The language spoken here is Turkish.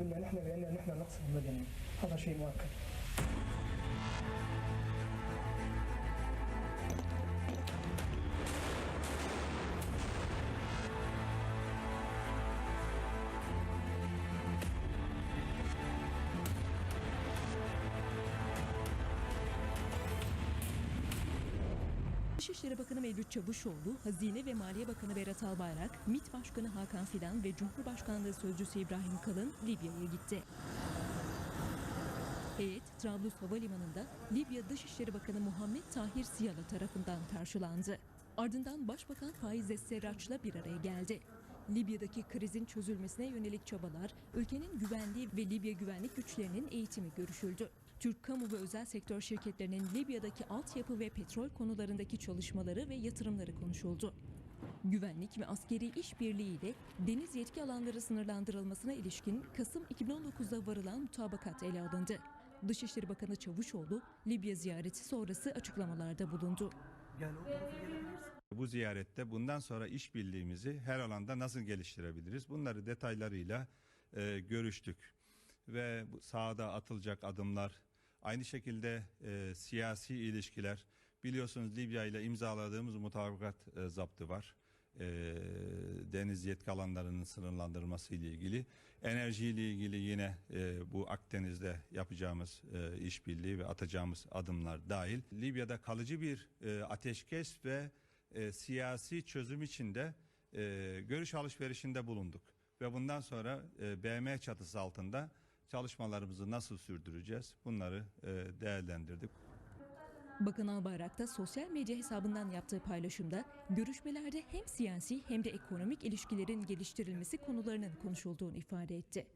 علمنا نحن بأن نحن نقصد المدني هذا شيء مؤكد. Dışişleri Bakanı Mevlüt Çavuşoğlu, Hazine ve Maliye Bakanı Berat Albayrak, MİT Başkanı Hakan Fidan ve Cumhurbaşkanlığı Sözcüsü İbrahim Kalın Libya'ya gitti. Heyet, Trablus Havalimanı'nda Libya Dışişleri Bakanı Muhammed Tahir Siyala tarafından karşılandı. Ardından Başbakan Faiz Serraç'la bir araya geldi. Libya'daki krizin çözülmesine yönelik çabalar, ülkenin güvenliği ve Libya güvenlik güçlerinin eğitimi görüşüldü. Türk kamu ve özel sektör şirketlerinin Libya'daki altyapı ve petrol konularındaki çalışmaları ve yatırımları konuşuldu. Güvenlik ve askeri işbirliğiyle deniz yetki alanları sınırlandırılmasına ilişkin Kasım 2019'da varılan mutabakat ele alındı. Dışişleri Bakanı Çavuşoğlu, Libya ziyareti sonrası açıklamalarda bulundu. Bu ziyarette bundan sonra işbirliğimizi her alanda nasıl geliştirebiliriz? Bunları detaylarıyla e, görüştük ve sahada atılacak adımlar, aynı şekilde e, siyasi ilişkiler. Biliyorsunuz Libya ile imzaladığımız mutabakat e, zaptı var. E, deniz yetki alanlarının sınırlandırılması ile ilgili, enerji ile ilgili yine e, bu Akdeniz'de yapacağımız e, işbirliği ve atacağımız adımlar dahil. Libya'da kalıcı bir e, ateşkes ve e, siyasi çözüm içinde e, görüş alışverişinde bulunduk ve bundan sonra e, BM çatısı altında çalışmalarımızı nasıl sürdüreceğiz bunları e, değerlendirdik. Bakan Albayrak da sosyal medya hesabından yaptığı paylaşımda görüşmelerde hem siyasi hem de ekonomik ilişkilerin geliştirilmesi konularının konuşulduğunu ifade etti.